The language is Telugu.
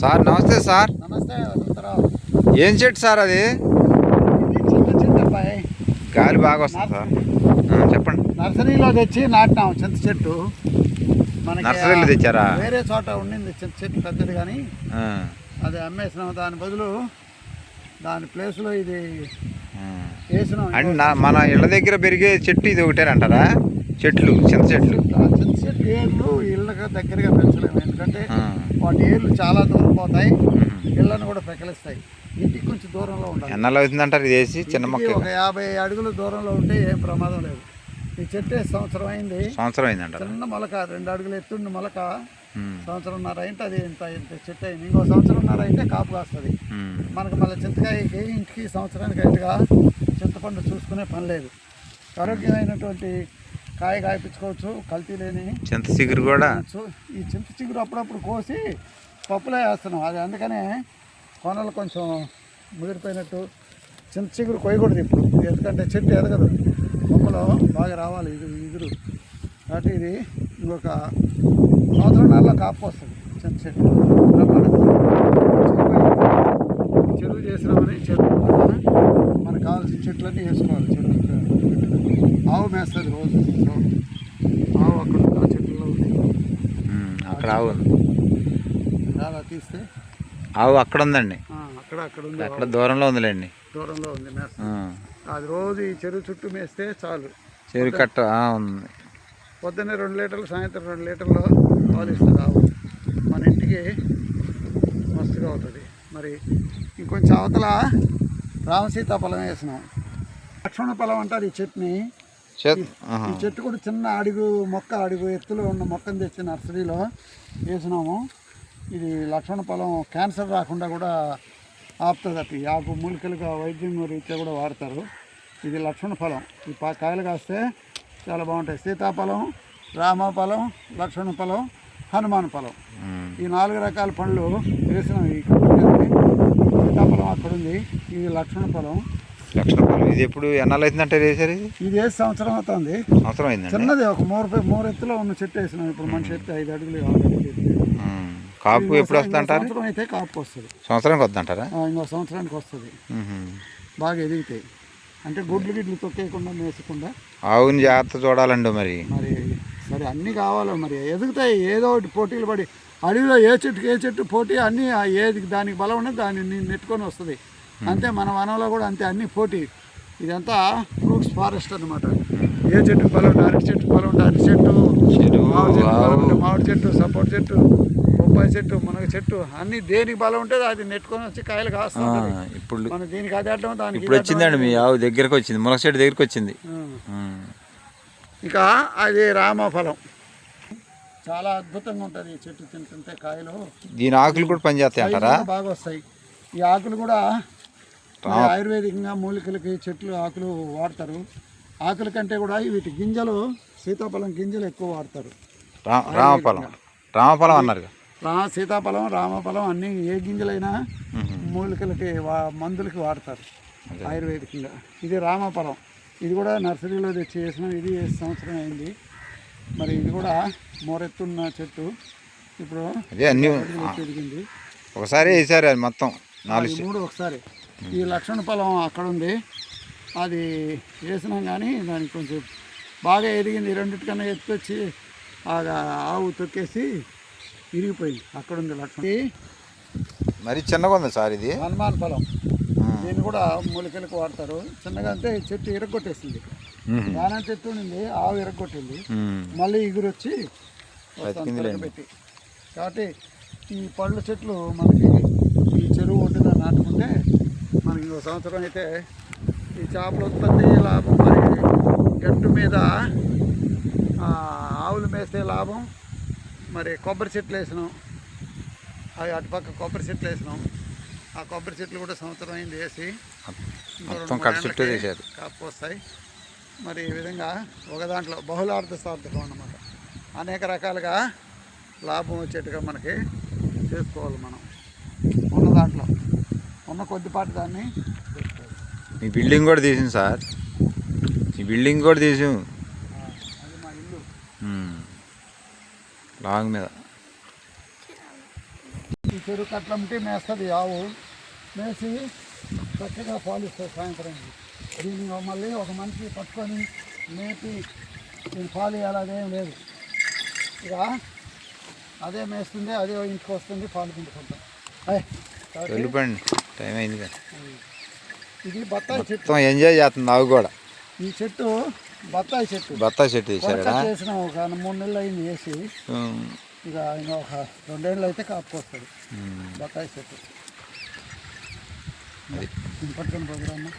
సార్ నమస్తే సార్. నమస్తే ఏం చెట్టు సార్ అది? గాలి బాగా వస్తుంది సార్. చెప్పండి. నర్సరీలో తెచ్చి నాటినాం చింత చెట్టు. మనకి నర్సరీలో తెచ్చారా? వేరే చోట ఉండింది చింత చెట్టు పెద్దది కానీ. అది అమ్మేసినాం దాని బదులు దాని ప్లేస్లో ఇది. వేసినాం. అండ్ మన ఇళ్ళ దగ్గర పెరిగే చెట్టు ఇది ఒకటేనంటారా? చెట్లు చింత చెట్లు. ఏర్లు ఇళ్ళకి దగ్గరగా పెంచలేము. ఎందుకంటే. వాటి ఏర్లు చాలా దూరం పోతాయి. ఇళ్ళను కూడా పెకలిస్తాయి. ఇంటికి కొంచెం దూరంలో ఉండాలి. ఎన్నాళ్ళు అవుతుందంటారు ఇది వేసి? చిన్న మొక్క ఒక యాభై అడుగుల దూరంలో ఉంటే ఏం ప్రమాదం లేదు. ఈ చెట్టు సంవత్సరం అయింది. సంవత్సరం అయిందంటారా. చిన్న మొలక రెండు అడుగులు ఎత్తుండి మొలక. సంవత్సరంన్నర అయితే అది ఇంత ఇంత చెట్టు అయింది. ఇంకో సంవత్సరంన్నర అయితే కాపు కాస్తుంది. మనకు మళ్ళీ చింతకాయకి ఇంటికి సంవత్సరానికి అయినగా చింతపండు చూసుకునే పని లేదు. ఆరోగ్యమైనటువంటి కాయ కాయపించుకోవచ్చు కల్తీ లేని. చింత చిగురు కూడా? చు- ఈ చింత చిగురు అప్పుడప్పుడు కోసి పప్పులో వేస్తున్నాం. అది అందుకనే కొనలు కొంచెం ముదిరిపోయినట్టు చింత చిగురు కొయ్యకూడదు ఇప్పుడు. ఎందుకంటే చెట్టు ఎదగదు. కొమ్మలో బాగా రావాలి ఇది ఇగురు. కాబట్టి ఇది ఇంకొక సంవత్సరం నెలలో కాపు వస్తుంది చింత చెట్టు. చెరువు చేసినామని చెరువు. మనకు కావాల్సిన చెట్లన్నీ వేసుకోవాలి. ఆవు మేస్తుంది రోజు ఆవు అక్కడ ఆ చెట్లలో ఉంది. అక్కడ ఆవు ఉంది. అలా తీస్తే? ఆవు అక్కడ ఉందండి. అక్కడ అక్కడ ఉంది అక్కడ దూరంలో ఉందిలేండి. దూరంలో ఉంది అది రోజు ఈ చెరువు చుట్టూ మేస్తే చాలు. చెరువు కట్ట ఉంది. పొద్దున్నే రెండు లీటర్లు సాయంత్రం రెండు లీటర్లు పాలు ఇస్తుంది ఆవు. మన ఇంటికి మస్తుగా అవుతుంది. మరి ఇంకొంచెం అవతల రామసీత పొలం వేసినాం. లక్ష్మణ పొలం అంటారు ఈ ఆహా. ఈ చెట్టు కూడా చిన్న అడుగు మొక్క అడుగు ఎత్తులో ఉన్న మొక్కను తెచ్చి నర్సరీలో వేసినాము. ఇది లక్ష్మణ పొలం క్యాన్సర్ రాకుండా కూడా ఆపుతుంది అటు ఈ ఆకు మూలికలుగా వైద్యం రీత్యా కూడా వాడతారు. ఇది లక్ష్మణ ఫలం. ఈ పా కాయలు కాస్తే చాలా బాగుంటాయి. సీతాఫలం రామఫలం లక్ష్మణ ఫలం హనుమాన్ ఫలం. ఈ నాలుగు రకాల పండ్లు వేసినాం ఈ. సీతాఫలం అక్కడ ఉంది. ఇది లక్ష్మణ ఫలం. లక్షణ రూపాయలు. ఇది ఎప్పుడు ఎన్నాళ్ళు అవుతుందంటే వేసారు ఇది? ఇది వేసి సంవత్సరం అవుతుంది? సంవత్సరం అయిందండి. చిన్నది ఒక మూడు మూడు ఎత్తులో ఉన్న చెట్టు వేసినాం. ఇప్పుడు మన చెట్టు ఐదు అడుగులు ఆరు అడుగులు ఎత్తు. ఉమ్, కాపు ఎప్పుడు వస్తుందంటారు? సంవత్సరం అయితే కాపు వస్తుంది. సంవత్సరానికి వద్దంటారా ఆ, ఇంకో సంవత్సరానికి వస్తుంది. బాగా ఎదుగుతాయి అంటే గుడ్లు గిడ్లు తొక్కేయకుండా మేసకుండా. ఆవుని జాగ్రత్త చూడాలండి మరి. మరి సరే అన్నీ కావాలి మరి? ఎదుగుతాయి. ఏదో ఒకటి పోటీలు పడి అడవిలో ఏ చెట్టుకి ఏ చెట్టు పోటీ అన్నీ ఆ ఏది దానికి బలం ఉన్నది దాన్ని నెట్టుకొని వస్తుంది. అంతే మన వనంలో కూడా అంతే అన్ని పోటీ. ఇదంతా ఫ్రూట్స్ ఫారెస్ట్ అన్నమాట. ఏ చెట్టుకు బలం ఉంటే అరటి చెట్టు ఉంటే అరటి చెట్టు మామిడి చెట్టు చెట్టు సపోర్ట్ చెట్టు బొప్పాయి చెట్టు మునగ చెట్టు అన్ని దేనికి బలం ఉంటుంది అది నెట్టుకొని వచ్చి కాయలు కాస్తూ ఆ, ఉంటుంది. ఇప్పుడు మన దీనికి అది అడ్డం దానికి ఇప్పుడు వచ్చిందండి మీ ఆవు దగ్గరకు వచ్చింది మునగ చెట్టు దగ్గరికి వచ్చింది. ఆ. ఉమ్. ఇక అది రామఫలం. చాలా అద్భుతంగా ఉంటుంది ఈ చెట్టు తింటుంటే కాయలు. దీని ఆకులు కూడా పనిచేస్తాయి అంటారా? బాగా వస్తాయి. ఈ ఆకులు కూడా ఆయుర్వేదికంగా మూలికలకి చెట్లు ఆకులు వాడతారు. ఆకుల కంటే కూడా వీటి గింజలు సీతాఫలం గింజలు ఎక్కువ వాడతారు. రామఫలం. రామఫలం అన్నారు రా సీతాఫలం రామఫలం అన్ని ఏ గింజలైనా మూలికలకి వా మందులకి వాడతారు ఆయుర్వేదికంగా. ఇది రామఫలం. ఇది కూడా నర్సరీలో తెచ్చి వేసినాం ఇది సంవత్సరం అయింది. మరి ఇది కూడా మోరెత్తున్న చెట్టు. ఇప్పుడు ఒకసారి వేసారు అది మొత్తం. నాలుగు మూడు ఒకసారి. ఈ లక్షణ ఫలం అక్కడ ఉంది. అది వేసినాం కానీ దానికి కొంచెం బాగా ఎదిగింది. రెండిటికన్నా ఎత్తు వచ్చి ఆ ఆవు తొక్కేసి విరిగిపోయింది. అక్కడ ఉంది లక్షణం. మరి చిన్నగా ఉంది సార్ ఇది? హనుమాన్ ఫలం. ఆ. దీన్ని కూడా మూలికలకు వాడతారు. చిన్నగా అంటే ఈ చెట్టు ఇరగొట్టేసింది. దాని చెట్టు ఉండింది ఆవు ఇరగొట్టింది. మళ్ళీ ఎగురు వచ్చి బతికిందిలేండి. పెట్టి కాబట్టి ఈ పళ్ళ చెట్లు మనకి ఈ చెరువు ఒడ్డున నాటుకుంటే మనకి ఇంకో సంవత్సరం అయితే ఈ చేపల ఉత్పత్తి లాభం మరి గట్టు మీద ఆవులు మేస్తే లాభం మరి కొబ్బరి చెట్లు వేసినాం. అవి అటుపక్క కొబ్బరి చెట్లు వేసినాం. ఆ కొబ్బరి చెట్లు కూడా సంవత్సరం అయింది వేసి ఇంకో రెండు మొత్తం మూడు కట్ట చుట్టూ ఏళ్ళకి వేశారు. కాపు వస్తాయి. మరి ఈ విధంగా ఒక దాంట్లో బహుళార్థ సార్థకం అన్నమాట. అనేక రకాలుగా లాభం వచ్చేట్టుగా మనకి చేసుకోవాలి మనం. ఉన్న దాంట్లో. ఉన్న కొద్దిపాటి దాన్ని మీ బిల్డింగ్ కూడా తీసింది సార్. ఈ బిల్డింగ్ కూడా తీసాం. లాంగ్ మీద. ఈ చెరువు కట్లంటే మేస్తుంది ఆవు. మేసి చక్కగా పాలిస్తుంది సాయంత్రం దీన్ని మళ్ళీ ఒక మనిషి పట్టుకొని మేపి దీన్ని పాలు ఇవ్వాలి అదేం లేదు. ఇక అదే మేస్తుంది అదే ఇంటికి వస్తుంది పాలు పిండుకుంటాం. వెళ్ళిపోండి. టైం అయింది కదా. ఇది బత్తాయి చెట్టు. మొత్తం ఎంజాయ్ చేస్తుంది అవి కూడా. ఈ చెట్టు బత్తాయి చెట్టు. బత్తాయి చెట్టు తీసారా చేసిన ఒక మూడు నెలలు అయింది వేసి. ఇక ఇంకా ఒక రెండేళ్ళు అయితే కాపుకొస్తుంది బత్తాయి చెట్టు. పట్టుకొని పోదురమ్మా